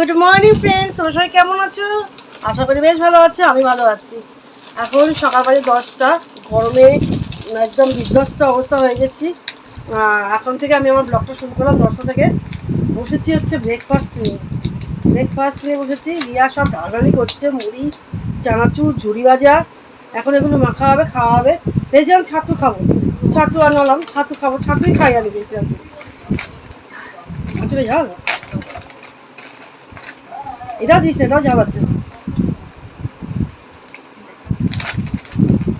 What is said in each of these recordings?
Good morning friends তোমরা সবাই কেমন আছো? আশা করি বেশ ভালো আছো, আমি ভালো আছি। এখন সকাল বাজে দশটা, গরমে একদম বিধ্বস্ত অবস্থা হয়ে গেছি। এখন থেকে আমি আমার ব্লগটা শুরু করলাম। দশটা থেকে বসেছি হচ্ছে ব্রেকফাস্ট নিয়ে। ব্রেকফাস্ট নিয়ে বসেছি। রিয়া সব ঢালঢালি করছে, মুড়ি, চানাচুর, ঝুড়ি ভাজা। এখন এগুলো মাখা হবে, খাওয়া হবে। ভেবেছিলাম ছাতু খাব। ছাতু আনালাম ছাতু খাব। ছাতুই খাই আমি বেশি ছাতুরে ঝাল এটাও দিস, এটাও ঝাল আছে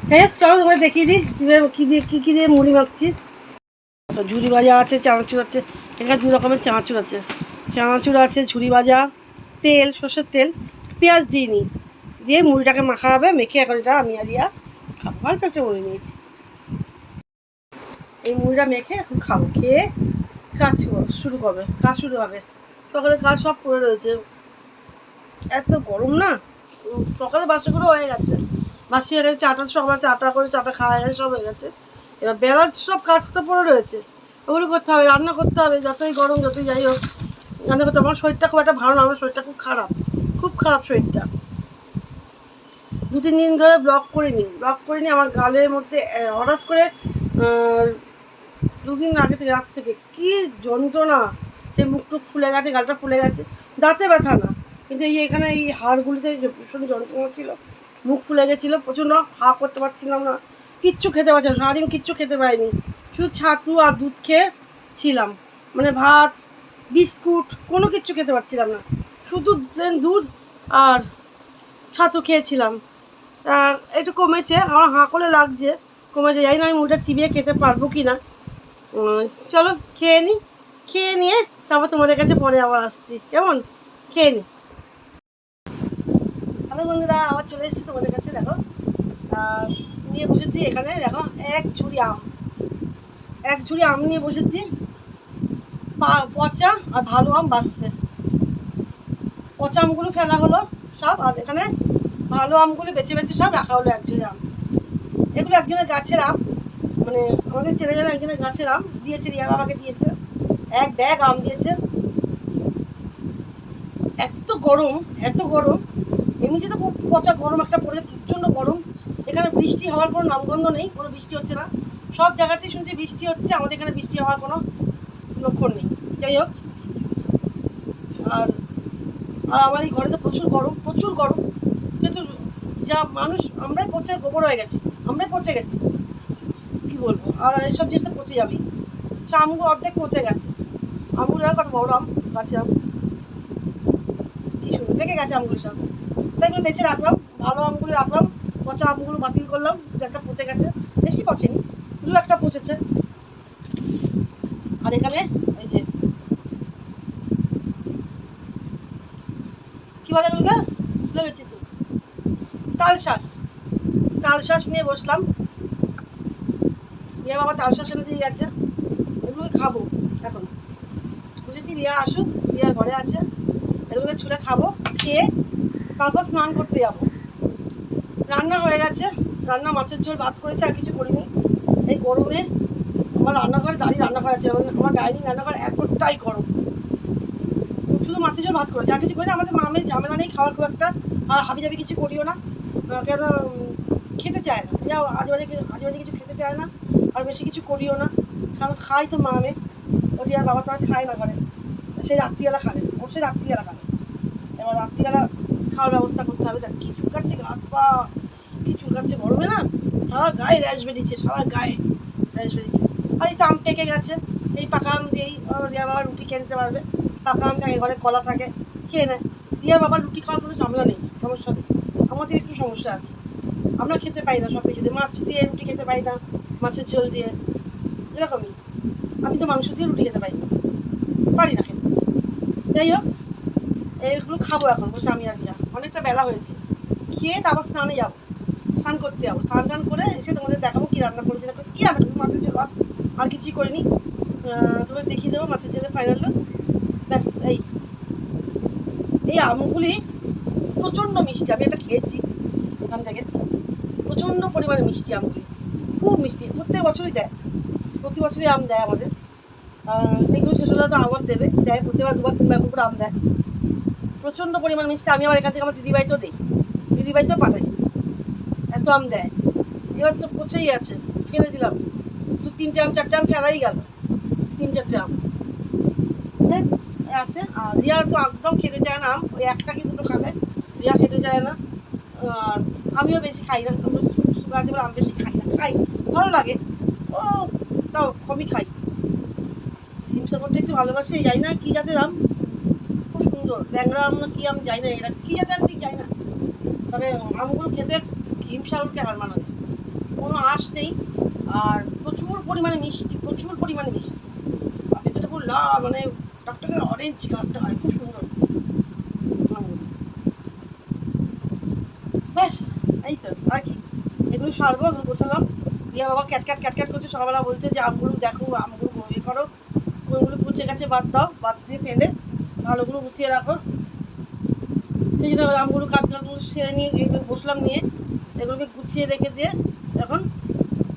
যাই হোক, চলো তোমায় দেখিয়ে দিই, কীভাবে, কী দিয়ে, কী কী দিয়ে মুড়ি মাখছি। ঝুড়ি ভাজা আছে, চানাচুর আছে, এখানে দু রকমের চানাচুর আছে। চানাচুর আছে ঝুড়ি ভাজা, তেল, সর্ষের তেল, পেঁয়াজ দিইনি দিয়ে মুড়িটাকে মাখা হবে, মেখে এখন এটা আমি আর ইয়া খাব। অল্প একটা মুড়ি নিয়েছি। এই মুড়িটা মেখে এখন খাব, খেয়ে কাজ শুরু করবে, কাজ শুরু হবে। সকালে কাজ সব পড়ে রয়েছে। এত গরম না? সকালে করে হয়ে গেছে। বাসি হয়ে গেছে চাটা সকালে চাটা করে চাটা খাওয়া হয়ে সব হয়ে গেছে। এবার বেলার সব কাজ তো পড়ে রয়েছে। ওগুলো করতে হবে, রান্না করতে হবে, যতই গরম, যতই যাই হোক। রান্না করতে। আমার শরীরটা খুব একটা ভালো না, আমার শরীরটা খুব খারাপ। খুব খারাপ শরীরটা। দু, তিন দিন ধরে ব্লক করিনি। ব্লক করিনি, আমার গালের মধ্যে হঠাৎ করে দুদিন আগে থেকে, রাত থেকে, কী যন্ত্রণা। সেই মুখ টুক ফুলে গেছে, গালটা ফুলে গেছে। দাঁতে ব্যথা না। কিন্তু এই এখানে এই হাড়গুলিতে ভীষণ যন্ত্রণা ছিল, মুখ ফুলে গেছিল, প্রচণ্ড হা করতে পারছিলাম না, কিচ্ছু খেতে পারছিলাম। সারাদিন কিচ্ছু খেতে পারিনি, শুধু ছাতু আর দুধ খেয়ে ছিলাম মানে ভাত, বিস্কুট, কোনো কিচ্ছু খেতে পারছিলাম না, শুধু প্লেন দুধ আর ছাতু খেয়েছিলাম। একটু কমেছে, আমার হাঁ করে লাগছে, কমেছে যাই না আমি মুখটা চিবিয়ে খেতে পারব কি না চলো, খেয়ে নিই খেয়ে নিয়ে তারপর তোমাদের কাছে পরে আবার আসছি, কেমন? খেয়ে নিই হ্যালো বন্ধুরা, আবার চলে এসেছি তোমাদের কাছে, দেখো। নিয়ে বসেছি এখানে, দেখো, এক ঝুড়ি আম। এক ঝুড়ি আম নিয়ে বসেছি। পচা আর ভালো আম বাঁচতে পচা আমগুলো ফেলা হলো সব, আর এখানে ভালো আমগুলো বেছে বেছে সব রাখা হলো এক ঝুড়ি আম। এগুলো একজনের গাছের আম মানে আমাদের চেনে জানা একজনের গাছের আম দিয়েছে, রিয়া বাবাকে দিয়েছে। এক ব্যাগ আম দিয়েছে। এত গরম এত গরম। এমনিতে তো খুব পচা গরম, একটা পড়েছে প্রচণ্ড গরম। এখানে বৃষ্টি হওয়ার কোনো নামগন্ধ নেই, কোনো বৃষ্টি হচ্ছে না। সব জায়গাতেই শুনছি বৃষ্টি হচ্ছে, আমাদের এখানে বৃষ্টি হওয়ার কোনো লক্ষণ নেই। যাই হোক, আর আর আমার এই ঘরে তো প্রচুর গরম প্রচুর গরম। কিন্তু যা মানুষ, আমরাই পচে গোবর হয়ে গেছি, আমরাই পচে গেছি। কি বলব? আর এইসব জিনিস তো পচে যাবেই। সে আমগুলো অর্ধেক পচে গেছে। আমগুলো কত বড় আম, গাছে আম। কি সুন্দর, পেকে গেছে আমগুলো সব। এগুলো বেছে রাখলাম, ভালো আমগুলো রাখলাম, পচা আমগুলো বাতিল করলাম, দু একটা পচে গেছে, বেশি পচেনি, দু একটা পচেছে। আর এখানে এই যে, কি বলে এগুলোকে ভুলে গেছি তো। তাল শ্বাস তাল নিয়ে বসলাম। রিয়া বাবা তাল এনে দিয়ে গেছে। এগুলোকে খাব এখন। বুঝেছি, রিয়া আসুক, রিয়া ঘরে আছে। এগুলোকে ছুলে খাব, খেয়ে তারপর স্নান করতে যাব। রান্না হয়ে গেছে। রান্না মাছের ঝোল, ভাত করেছে, আর কিছু করিনি। এই গরমে আমার রান্নাঘরে দাঁড়িয়ে রান্না করা আছে আমার আমার ডাইনিং রান্নাঘর এতটাই গরম। শুধু মাছের ঝোল, ভাত করেছে, আর কিছু করি না আমাদের মামের ঝামেলা নেই, খাওয়ার খুব একটা। আর হাবি জাবি কিছু করিও না। কেন, খেতে চায় না। যা আজে বাজে কিছু আজে বাজে কিছু খেতে চায় না, আর বেশি কিছু করিও না। কারণ খাই তো মামে। ওটি আর বাবা তো আর খায় না করে সেই রাত্রিবেলা খাবে। অবশ্যই রাত্রিবেলা খাবে। এবার রাত্রিবেলা খাওয়ার ব্যবস্থা করতে হবে। দেখ, কি চুলকাচ্ছে হাত পা, কি চুলকাচ্ছে গরমে না? সারা গায়ে র্যাশ বেরিয়েছে, সারা গায়ে র্যাশ বেরিয়েছে। আর এই তো আম পেকে গেছে। এই পাকা আম দিয়েই বাবা রুটি খেয়ে নিতে পারবে। পাকা আম থাকে, ঘরে কলা থাকে, খেয়ে নেয়। রিয়া বাবার রুটি খাওয়ার কোনো ঝামেলা নেই, সমস্যা নেই। আমাদের একটু সমস্যা আছে। আমরা খেতে পারি না সব কিছু দিয়ে। মাছ দিয়ে রুটি খেতে পারি না, মাছের ঝোল দিয়ে। এরকমই। আমি তো মাংস দিয়ে রুটি খেতে পারি না। পারি না খেতে। যাই হোক এইগুলো খাব এখন, বসে আমি আর রিয়া। অনেকটা বেলা হয়েছে। খেয়ে তারপর স্নানে যাব। স্নান করতে যাব। স্নান টান করে এসে তোমাদের দেখাবো কী রান্না করেছি। করেছি কী রান্না করেছি? মাছের ঝোল। আর কিছুই করিনি। তোমাদের দেখিয়ে দেবো মাছের ঝোলের ফাইনাল ব্যাস, এই। এই আমগুলি প্রচণ্ড মিষ্টি। আমি এটা খেয়েছি ওখান থেকে। প্রচণ্ড পরিমাণে মিষ্টি আমগুলি। খুব মিষ্টি। প্রত্যেক বছরই দেয়। প্রতি বছরই আম দেয় আমাদের। আর এগুলো হলে তো আবার দেবে। দেয় প্রতিবার দুবার, তিনবার করে আম দেয়। প্রচণ্ড পরিমাণ মিষ্টি। আমি আবার এখান থেকে আমার দিদিবাড়িতেও দিই। দিদিবাড়িতেও পাঠাই। এত আম দেয়। এবার তো পচেই আছে। ফেলে দিলাম। দু তিনটে আম, চারটে আম ফেলাই গেল। তিন চারটে আম আছে। আর রিয়া তো একদম খেতে চায় না আম। ওই একটা কি দুটো খাবে? রিয়া খেতে চায় না। আর আমিও বেশি খাই না। সুগার আছে বলে আম বেশি খাই না। খাই। ভালো লাগে। ও, তাও কমই খাই। হিমসা করতে একটু ভালোবাসি। যাই না কী জাতের আম। সুন্দর ব্যাংরা আম না আম যাই না এরা কী জাতের আম যাই না। তবে আমগুলো খেতে হিমসাগরকে হার মানাবে। কোনো আঁশ নেই, আর প্রচুর পরিমাণে মিষ্টি, প্রচুর পরিমাণে মিষ্টি। আর ভেতরটা পুরো মানে টকটকে অরেঞ্জ কালারটা হয়, খুব সুন্দর। ব্যাস, এই তো, আর কি। এগুলো সারবো, এগুলো গোছালাম। রিয়া বাবা ক্যাটক্যাট ক্যাটক্যাট করছে, সকালবেলা বলছে যে আমগুলো দেখো, আমগুলো ইয়ে করো। ওইগুলো কুচে গেছে, বাদ দাও, বাদ দিয়ে ফেলে। ভালোগুলো গুছিয়ে রাখো। সেই জন্য আমগুলো কাজ কাজগুলো সেরে নিয়ে এগুলো বসলাম নিয়ে, এগুলোকে গুছিয়ে রেখে দিয়ে এখন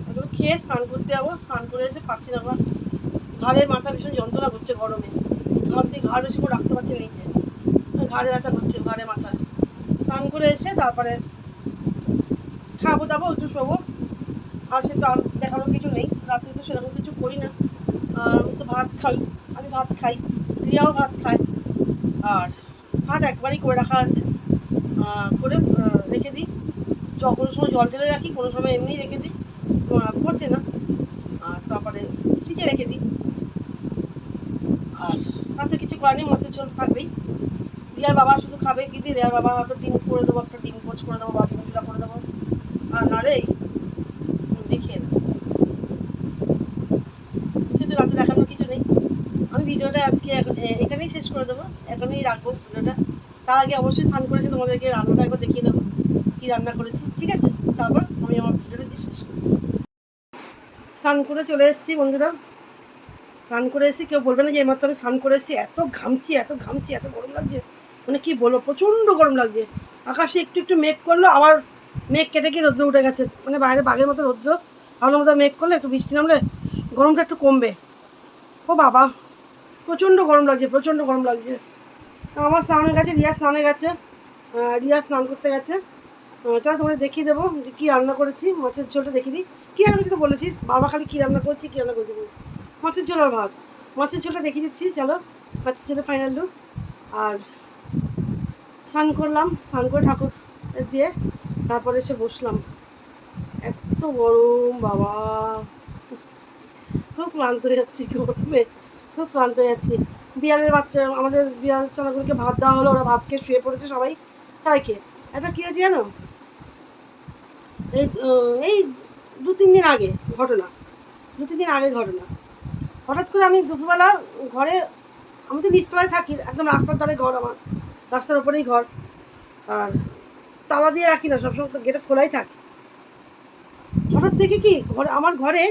এগুলো খেয়ে স্নান করতে যাব। স্নান করে এসে পাচ্ছি না আবার। ঘাড়ে মাথা ভীষণ যন্ত্রণা করছে গরমে। ঘাড় দিয়ে ঘাড় করে রাখতে পারছি নিচে। ঘাড়ে ব্যথা করছে, ঘাড়ে মাথায় স্নান করে এসে তারপরে খাব দাবো, একটু শোবো। আর সে তো আর দেখানোর কিছু নেই। রাত্রে তো সেরকম কিছু করি না। আর আমি তো ভাত খাই, আমি ভাত খাই, রিয়াও ভাত খায়। আর ভাত একবারই করে রাখা আছে। করে রেখে দিই। কোনো সময় জল ঢেলে রাখি, কোনো সময় এমনি রেখে দিই। পচে না। আর তারপরে ফ্রিজে রেখে দিই। আর তাতে কিছু করার নেই মাছের ঝোল থাকবেই। রিয়ার বাবা শুধু খাবে কি দিয়ে? রিয়ার বাবা হয়তো ডিম করে দেবো, একটা ডিম পোচ করে দেবো বা ডিম করে দেবো। আর এই দেখিয়ে দেবো কিন্তু রাতে দেখানোর কিছু নেই আমি ভিডিওটা আজকে এখন- এ- এখানেই শেষ করে দেবো। এখনই রাখব ভিডিওটা তার আগে অবশ্যই স্নান করেছি, তোমাদেরকে রান্নাটা একবার দেখিয়ে দেবো কী রান্না করেছি, ঠিক আছে? তারপর আমি আমার ভিডিওটা দিয়ে শেষ করব স্নান করে চলে এসেছি বন্ধুরা। স্নান করে এসেছি কেউ বলবে না যে এইমাত্র আমি স্নান করে এসেছি, এত ঘামছি এত ঘামছি, এত গরম লাগছে। মানে কি বলব, প্রচণ্ড গরম লাগছে। আকাশে একটু একটু মেঘ করল, আবার মেঘ কেটে গিয়ে রোদ্র উঠে গেছে। মানে বাইরে বাঘের মতো রোদ্র। ভালো মতো মেঘ করলে একটু বৃষ্টি নামলে গরমটা একটু কমবে। ও বাবা। প্রচণ্ড গরম লাগছে, প্রচণ্ড গরম লাগছে। আমার স্নানের গেছে রিয়া স্নানে গেছে। রিয়া স্নান করতে গেছে। চলো তোমাদের দেখিয়ে দেবো কী রান্না করেছি। মাছের ঝোলটা দেখিয়ে দিই। কী রান্না করেছি তো বলেছিস? বাবা খালি কী রান্না করেছি, কী রান্না করেছি বলছি মাছের ঝোল আর ভাত। মাছের ঝোলটা দেখিয়ে দিচ্ছি, চলো। মাছের ঝোলের ফাইনাল লুক আর স্নান করলাম, স্নান করে ঠাকুর দিয়ে তারপরে এসে বসলাম। এত গরম, বাবা। খুব ক্লান্ত হয়ে যাচ্ছি গরমে খুব ক্লান্ত হয়ে যাচ্ছি। বিড়ালের বাচ্চা, আমাদের বিড়াল চানাগুলোকে ভাত দেওয়া হলো, ওরা ভাত খেয়ে শুয়ে পড়েছে সবাই। তাই খেয়ে। একটা কী হয়েছে জানো? এই এই দু তিন দিন আগে ঘটনা। দু তিন দিন আগে ঘটনা। হঠাৎ করে আমি দুপুরবেলা ঘরে, আমি তো নিচতলায় থাকি, একদম রাস্তার ধারে ঘর আমার। রাস্তার ওপরেই ঘর। আর তালা দিয়ে রাখি না, সবসময় গেটে খোলাই থাকে। হঠাৎ দেখি কি, ঘরে, আমার ঘরে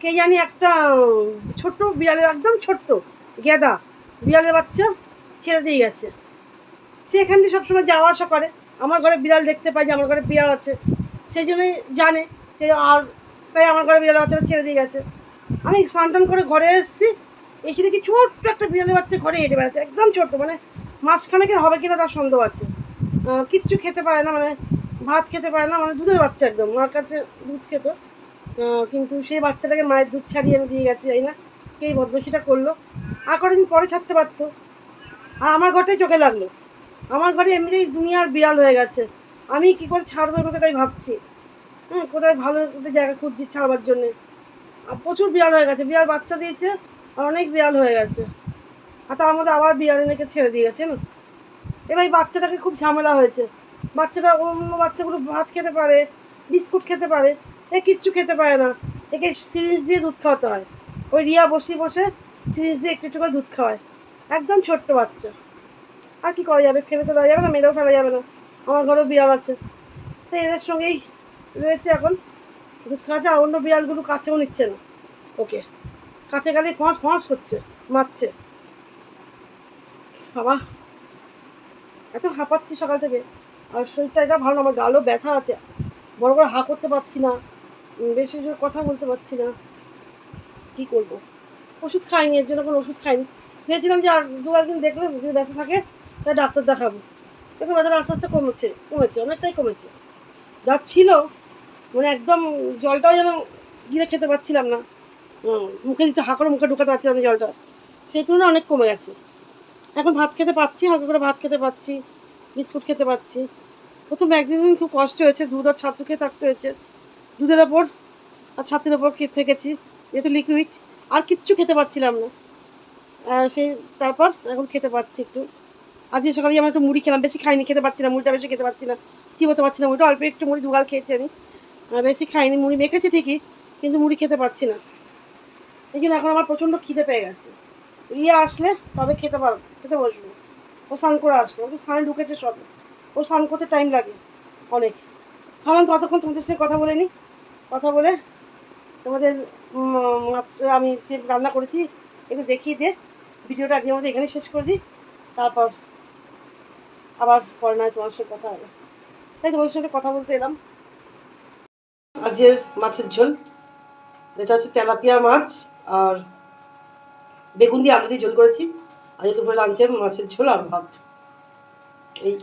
কে জানি একটা ছোট্ট বিড়ালের, একদম ছোট্ট, গেদা। বিড়ালের বাচ্চা ছেড়ে দিয়ে গেছে। সে এখান দিয়ে সবসময় যাওয়া আসা করে। আমার ঘরে বিড়াল দেখতে পাই যে আমার ঘরে বিড়াল আছে। সেই জন্যই জানে যে আর তাই আমার ঘরে বিড়ালের বাচ্চাটা ছেড়ে দিয়ে গেছে। আমি স্নান টান করে ঘরে এসেছি। এসে দেখি ছোট্ট একটা বিড়ালের বাচ্চা ঘরে হেঁটে বেড়াচ্ছে। একদম ছোট্ট মানে মাঝখানেকের হবে কিনা তার সন্দেহ আছে। কিচ্ছু খেতে পারে না মানে ভাত খেতে পারে না মানে দুধের বাচ্চা একদম। আমার কাছে দুধ খেত। কিন্তু সেই বাচ্চাটাকে মায়ের দুধ ছাড়িয়ে আমি দিয়ে গেছি যাই না কে এই বদমাশিটা করল। আর কদিন পরে ছাড়তে পারতো। আর আমার ঘরটাই চোখে লাগল। আমার ঘরে এমনিতেই দুনিয়ার বিড়াল হয়ে গেছে। আমি কি করে ছাড়বো এগুলোকে তাই ভাবছি? হ্যাঁ কোথায় ভালো একটা জায়গা খুঁজছি ছাড়বার জন্যে? আর প্রচুর বিড়াল হয়ে গেছে। বিড়াল বাচ্চা দিয়েছে আর অনেক বিড়াল হয়ে গেছে। আর তার মধ্যে আবার বিড়াল এনেকে ছেড়ে দিয়ে গেছে না এবার এই বাচ্চাটাকে খুব ঝামেলা হয়েছে। বাচ্চাটা অন্য বাচ্চাগুলো ভাত খেতে পারে, বিস্কুট খেতে পারে। এ কিচ্ছু খেতে পারে না। একে সিরিজ দিয়ে দুধ খাওয়াতে হয়। ওই রিয়া বসে বসে সিরিজ দিয়ে একটু একটু করে দুধ খাওয়ায়। একদম ছোট্ট বাচ্চা। আর কি করা যাবে? ফেলে তো দেওয়া যাবে না, মেরেও ফেলা যাবে না। আমার ঘরেও বিড়াল আছে। তো এদের সঙ্গেই রয়েছে এখন। দুধ খাওয়াচ্ছে আর অন্য বিড়ালগুলো কাছেও নিচ্ছে না। ওকে। কাছে গেলে ফোঁস ফোঁস করছে, মারছে। বাবা, এত হাঁপাচ্ছি সকাল থেকে। আর শরীরটা এটা ভালো আমার গালও ব্যথা আছে। বড় বড় হা করতে পারছি না। বেশি জোর কথা বলতে পারছি না। কি করব? ওষুধ খাইনি, এর জন্য কোনো ওষুধ খাইনি। ভেবেছিলাম যে আর দু একদিন দেখলে যদি ব্যথা থাকে তাই ডাক্তার দেখাবো। এখন ব্যথাটা আস্তে আস্তে কমেছে কমেছে, অনেকটাই কমেছে। যা ছিল মানে একদম জলটাও যেন গিলে খেতে পারছিলাম না। মুখে দিতে হা করে মুখে ঢুকাতে পারছিলাম জলটা, সেই তুলনায় অনেক কমে গেছে। এখন ভাত খেতে পাচ্ছি, হালকা করে ভাত খেতে পাচ্ছি, বিস্কুট খেতে পাচ্ছি। প্রথম একদিন খুব কষ্ট হয়েছে, দুধ আর ছাতু খেয়ে থাকতে হয়েছে। দুধের ওপর আর ছাতুর ওপর থেকেছি, যেহেতু লিকুইড আর কিচ্ছু খেতে পাচ্ছিলাম না। সেই তারপর এখন খেতে পাচ্ছি একটু। আজকে সকালে আমি একটু মুড়ি খেলাম, বেশি খাইনি, খেতে পাচ্ছি না, মুড়িটা বেশি খেতে পাচ্ছি না, চিবোতে পারছি না, মুড়িটা অল্প একটু মুড়ি দুগাল খেয়েছি আমি। বেশি খাইনি, মুড়ি মেখেছি ঠিকই, কিন্তু মুড়ি খেতে পাচ্ছি না। এই এখন আমার প্রচণ্ড খিদে পেয়ে গেছে। রিয়া আসলে তবে খেতে পারব খেতে বসবো। ও স্নান করে আসলো, ও তো স্নানে ঢুকেছে সব। ও স্নান করতে টাইম লাগে অনেক। ভাবলাম ততক্ষণ তোমাদের সাথে কথা বলে নিই কথা বলে তোমাদের মাছ, আমি যে রান্না করেছি, একটু দেখিয়ে দিয়ে ভিডিওটা আজকের মধ্যে এখানে শেষ করে দিই। তারপর আবার পরে নয় তোমার সঙ্গে কথা হবে। তাই তোমাদের সঙ্গে কথা বলতে এলাম। আজকের মাছের ঝোল যেটা হচ্ছে তেলাপিয়া মাছ আর বেগুন দিয়ে আলু দিয়ে ঝোল করেছি। আজকে দুপুরে লাঞ্চে মাছের ঝোল আর ভাত। এই।